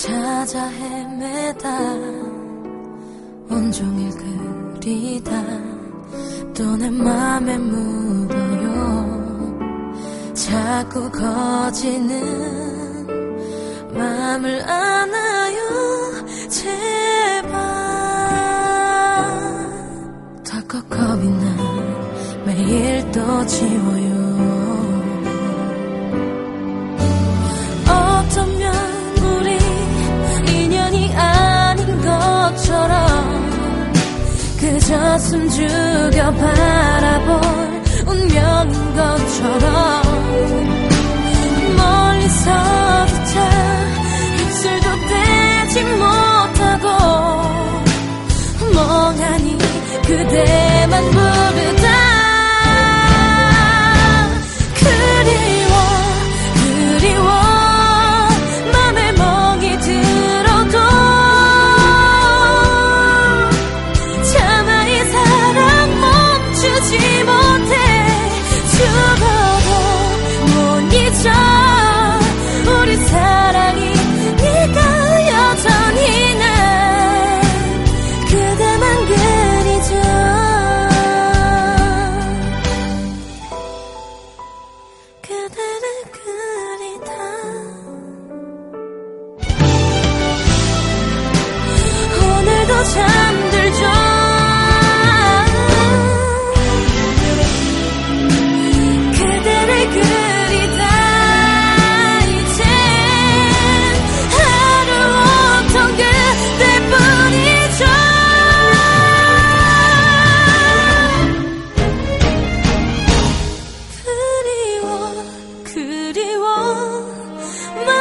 찾아 헤매다. 온종일 그리다. 또 내 맘에 묻어요. 자꾸 거지는 맘을 안아요. 제발. 덜컥 겁이 나. 매일 또 지워요 저 숨 죽여 바라볼 운명인 것처럼. 멀리서부터 입술도 떼지 못하고 멍하니 그대